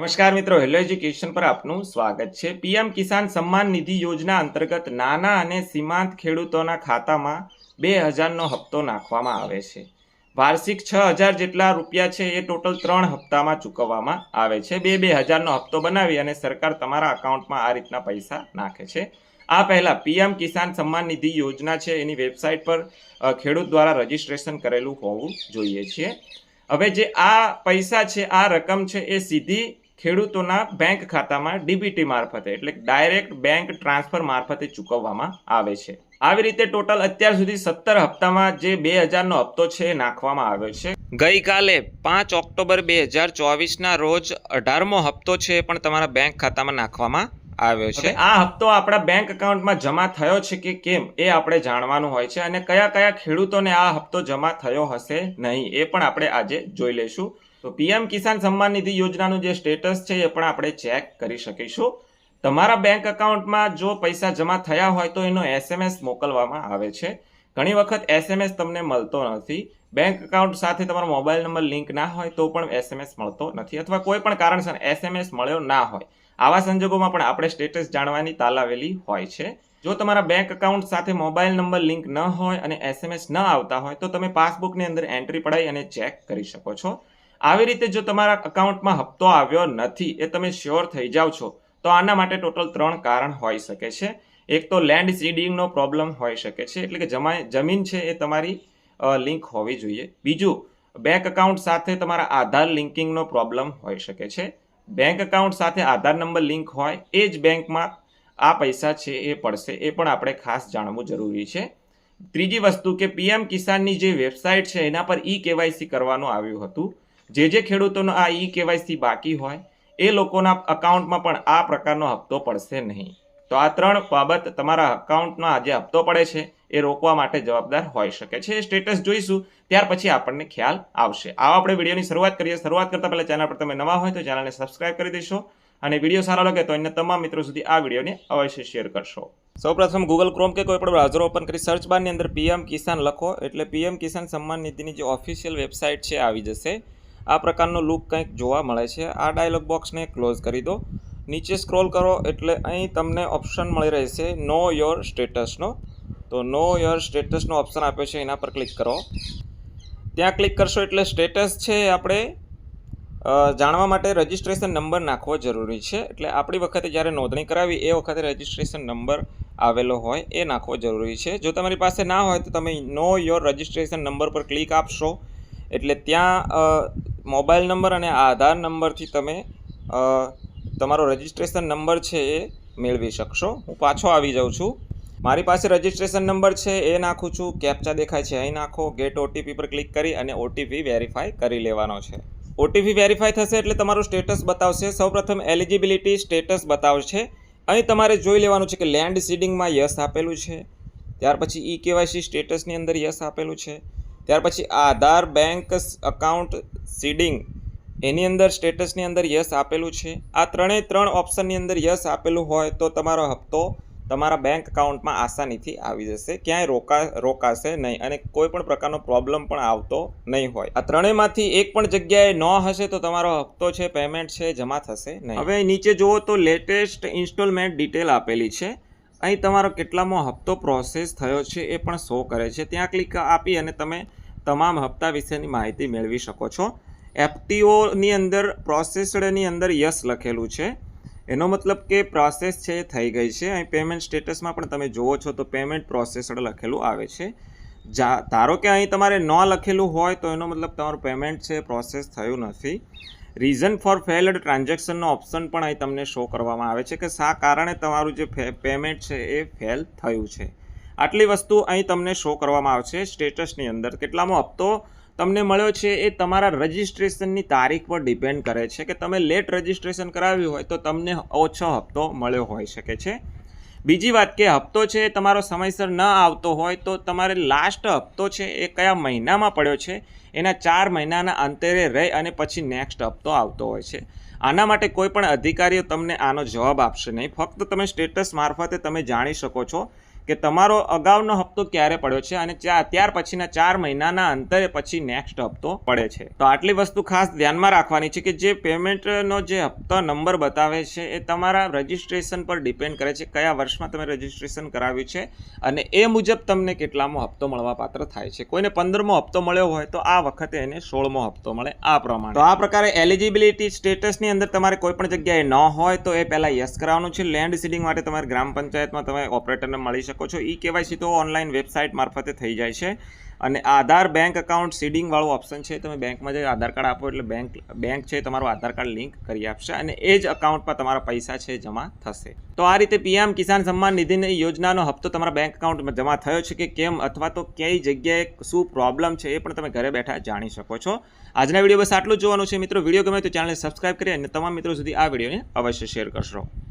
નમસ્કાર મિત્રો hello education પર આપનું સ્વાગત છે. પીએમ કિસાન સન્માન નિધિ યોજના અંતર્ગત નાના અને સીમાંત ખેડૂતોના ખાતામાં બે હજારનો હપ્તો નાખવામાં આવે છે. વાર્ષિક છ હજાર જેટલા રૂપિયા છે એ ટોટલ ત્રણ હપ્તામાં ચૂકવવામાં આવે છે. બે બે હજારનો હપ્તો બનાવી અને સરકાર તમારા અકાઉન્ટમાં આ રીતના પૈસા નાખે છે. આ પહેલાં પીએમ કિસાન સન્માન નિધિ યોજના છે એની વેબસાઇટ પર ખેડૂત દ્વારા રજીસ્ટ્રેશન કરેલું હોવું જોઈએ છીએ હવે જે આ પૈસા છે, આ રકમ છે એ સીધી ખેડૂતોના બેંક ખાતામાં ડીબીટી મારફતે, એટલે ડાયરેક્ટ બેંક ટ્રાન્સફર મારફતે ચૂકવવામાં આવે છે. આવી રીતે ટોટલ અત્યાર સુધી સત્તર હપ્તામાં જે બે હજારનો હપ્તો છે એ નાખવામાં આવ્યો છે. ગઈકાલે પાંચ ઓક્ટોબર બે હજાર ચોવીસના રોજ અઢારમો હપ્તો છે પણ તમારા બેંક ખાતામાં નાખવામાં આવ્યો છે. આ હપ્તો આપણા બેંક એકાઉન્ટમાં જમા થયો છે કે કેમ એ આપણે જાણવાનું હોય છે અને કયા કયા ખેડૂતોને આ હપ્તો જમા થયો હશે નહીં એ પણ આપણે આજે જોઈ લઈશું. તો પીએમ કિસાન સન્માન નિધિ યોજનાનું જે સ્ટેટસ છે એ પણ આપણે ચેક કરી શકીશું. તમારા બેંક એકાઉન્ટમાં જો પૈસા જમા થયા હોય તો એનો એસએમએસ મોકલવામાં આવે છે. ઘણી વખત એસએમએસ તમને મળતો નથી. બેંક એકાઉન્ટ સાથે તમારો મોબાઈલ નંબર લિંક ના હોય તો પણ એસએમએસ મળતો નથી અથવા કોઈ પણ કારણસર એસએમએસ મળ્યો ના હોય. આવા સંજોગોમાં પણ આપણે સ્ટેટસ જાણવાની તાલાવેલી હોય છે. જો તમારા બેંક એકાઉન્ટ સાથે મોબાઈલ નંબર લિંક ન હોય અને એસએમએસ ન આવતા હોય તો તમે પાસબુકની અંદર એન્ટ્રી પડાવી અને ચેક કરી શકો છો. આવી રીતે જો તમારા અકાઉન્ટમાં હપ્તો આવ્યો નથી, એ તમે શ્યોર થઈ જાઓ છો, તો આના માટે ટોટલ ત્રણ કારણ હોઈ શકે છે. એક તો લેન્ડ સીડિંગનો પ્રોબ્લેમ હોઈ શકે છે, એટલે કે જમા, જમીન છે એ તમારી લિંક હોવી જોઈએ. બીજું બેંક એકાઉન્ટ સાથે તમારા આધાર લિંકિંગનો પ્રોબ્લેમ હોઈ શકે છે. બેંક એકાઉન્ટ સાથે આધાર નંબર લિંક હોય, એ જ બેંકમાં આ પૈસા છે એ પડશે, એ પણ આપણે ખાસ જાણવું જરૂરી છે. ત્રીજી વસ્તુ કે પીએમ કિસાનની જે વેબસાઇટ છે, એના પર ઈ કેવાયસી કરવાનું આવ્યું હતું. જે જે ખેડૂતોનો આ ઈ કેવાયસી બાકી હોય, એ લોકોના અકાઉન્ટમાં પણ આ પ્રકારનો હપ્તો પડશે નહીં. તો આ ત્રણ બાબત તમારા અકાઉન્ટમાં જે હપ્તો પડે છે, એ રોકવા માટે જવાબદાર હોઈ શકે છે. સ્ટેટસ જોઈશું, ત્યાર પછી આપણને ખ્યાલ આવશે. આવો આપણે વિડીયોની શરૂઆત કરીએ. શરૂઆત કરતાં પહેલાં ચેનલ પર તમે નવા હોય તો ચેનલને સબસ્ક્રાઇબ કરી દેશો અને વીડિયો સારો લાગે તો અન્ય તમામ મિત્રો સુધી આ વિડીયોને અવશ્ય શેર કરશો. સૌપ્રથમ ગૂગલ ક્રોમ કે કોઈ પણ બ્રાઉઝર ઓપન કરી સર્ચ બારની અંદર પીએમ કિસાન લખો. એટલે પીએમ કિસાન સન્માન નિધિની જે ઓફિશિયલ વેબસાઇટ છે, આવી જશે. આ પ્રકારનો લુક કંઈક જોવા મળે છે. આ ડાયલોગ બોક્સને ક્લોઝ કરી દો. નીચે સ્ક્રોલ કરો એટલે અહીં તમને ઓપ્શન મળી રહેશે નો યોર સ્ટેટસનો તો નો યોર સ્ટેટસનો ઓપ્શન આપ્યો છે, એના પર ક્લિક કરો. ત્યાં ક્લિક કરશો એટલે સ્ટેટસ છે આપણે જાણવા માટે રજિસ્ટ્રેશન નંબર નાખવો જરૂરી છે. એટલે આપણી વખતે જ્યારે નોંધણી કરાવી, એ વખતે રજિસ્ટ્રેશન નંબર આવેલો હોય, એ નાખવો જરૂરી છે. જો તમારી પાસે ના હોય તો તમે નો યોર રજિસ્ટ્રેશન નંબર પર ક્લિક આપશો. એટલે ત્યાં મોબાઈલ નંબર અને આધાર નંબરથી તમે તમારો રજિસ્ટ્રેશન નંબર છે એ મેળવી શકશો. હું પાછો આવી જાઉં છું. મારી પાસે રજિસ્ટ્રેશન નંબર છે એ નાખું છું. કેપ્ચા દેખાય છે, અહીં નાખો. ગેટ ઓટીપી પર ક્લિક કરી અને ઓટીપી વેરીફાઈ કરી લેવાનો છે. ઓટીપી વેરીફાઈ થશે એટલે તમારું સ્ટેટસ બતાવશે. સૌપ્રથમ એલિજિબિલિટી સ્ટેટસ બતાવશે. અહીં તમારે જોઈ લેવાનું છે કે લેન્ડ સીડિંગમાં યસ આપેલું છે. ત્યાર પછી ઈ કેવાયસી સ્ટેટસની અંદર યસ આપેલું છે. ત્યાર પછી આધાર બેંક અકાઉન્ટ સીડિંગ એની અંદર સ્ટેટસની અંદર યસ આપેલું છે. આ ત્રણેય ત્રણ ઓપ્શનની અંદર યસ આપેલું હોય તો તમારો હપ્તો તમારા બેંક એકાઉન્ટમાં આસાનીથી આવી જશે. ક્યાંય રોકા, રોકાશે નહીં અને કોઈ પણ પ્રકારનો પ્રોબ્લેમ પણ આવતો નહીં હોય. આ ત્રણેયમાંથી એક પણ જગ્યાએ ન હશે તો તમારો હપ્તો છે પેમેન્ટ છે, જમા થશે નહીં. હવે નીચે જુઓ તો લેટેસ્ટ ઇન્સ્ટોલમેન્ટ ડિટેલ આપેલી છે. અહીં તમારો કેટલામો હપ્તો પ્રોસેસ થયો છે એ પણ શો કરે છે. ત્યાં ક્લિક આપી અને તમે તમામ હપ્તા વિશેની માહિતી મેળવી શકો છો. એફટીઓની અંદર પ્રોસેસડની અંદર યસ લખેલું છે. એનો મતલબ કે પ્રોસેસ છે એ થઈ ગઈ છે. અહીં પેમેન્ટ સ્ટેટસમાં પણ તમે જુઓ છો તો પેમેન્ટ પ્રોસેસડ લખેલું આવે છે. જા, ધારો કે અહીં તમારે ન લખેલું હોય તો એનો મતલબ તમારું પેમેન્ટ છે પ્રોસેસ થયું નથી. રીઝન ફોર ફેલ્ડ ટ્રાન્ઝેક્શનનો ઓપ્શન પણ અહીં તમને શો કરવામાં આવે છે કે શા કારણે તમારું જે પેમેન્ટ છે એ ફેલ થયું છે. આટલી વસ્તુ અહીં તમને શો કરવામાં આવશે સ્ટેટસની અંદર. કેટલામો હપ્તો તમને મળ્યો છે એ તમારા રજિસ્ટ્રેશનની તારીખ પર ડિપેન્ડ કરે છે કે તમે લેટ રજિસ્ટ્રેશન કરાવ્યું હોય તો તમને ઓછો હપ્તો મળ્યો હોઈ શકે છે. બીજી વાત કે હપ્તો છે એ તમારો સમયસર ન આવતો હોય તો તમારે લાસ્ટ હપ્તો છે એ કયા મહિનામાં પડ્યો છે, એના ચાર મહિનાના અંતરે રહી અને પછી નેક્સ્ટ હપ્તો આવતો હોય છે. આના માટે કોઈ પણ અધિકારીઓ તમને આનો જવાબ આપશે નહીં. ફક્ત તમે સ્ટેટસ મારફતે તમે જાણી શકો છો કે તમારો અગાઉનો હપ્તો ક્યારે પડ્યો છે અને ત્યાર પછીના ચાર મહિનાના અંતરે પછી નેક્સ્ટ હપ્તો પડે છે. તો આટલી વસ્તુ ખાસ ધ્યાનમાં રાખવાની છે કે જે પેમેન્ટનો જે હપ્તા નંબર બતાવે છે એ તમારા રજિસ્ટ્રેશન પર ડિપેન્ડ કરે છે કયા વર્ષમાં તમે રજિસ્ટ્રેશન કરાવ્યું છે અને એ મુજબ તમને કેટલામો હપ્તો મળવા પાત્ર થાય છે. કોઈને પંદરમો હપ્તો મળ્યો હોય તો આ વખતે એને સોળમો હપ્તો મળે આ પ્રમાણે. તો આ પ્રકારે એલિજિબિલિટી સ્ટેટસની અંદર તમારે કોઈ પણ જગ્યાએ ન હોય તો એ પહેલાં યસ કરાવવાનું છે. લેન્ડ સીડિંગ માટે તમારે ગ્રામ પંચાયતમાં તમે ઓપરેટરને મળી શકો છો. ઈ કેવાયસી તો ઓનલાઈન વેબસાઇટ મારફતે થઈ જાય છે. અને આધાર બેંક અકાઉન્ટ સીડિંગ વાળું ઓપ્શન છે. તમે બેંકમાં જઈ આધાર કાર્ડ આપો એટલે બેંક બેંક છે તમારું આધાર કાર્ડ લિંક કરી આપશે અને એ જ અકાઉન્ટમાં તમારા પૈસા છે જમા થશે. તો આ રીતે પીએમ કિસાન સન્માન નિધિની યોજનાનો હપ્તો તમારા બેંક અકાઉન્ટમાં જમા થયો છે કે કેમ અથવા તો કઈ જગ્યાએ શું પ્રોબ્લેમ છે એ પણ તમે ઘરે બેઠા જાણી શકો છો. આજના વીડિયો બસ આટલું જોવાનું છે. મિત્રો, વીડિયો ગમે તો ચેનલને સબસ્ક્રાઇબ કરી અને તમામ મિત્રો સુધી આ વિડીયોને અવશ્ય શેર કરશો.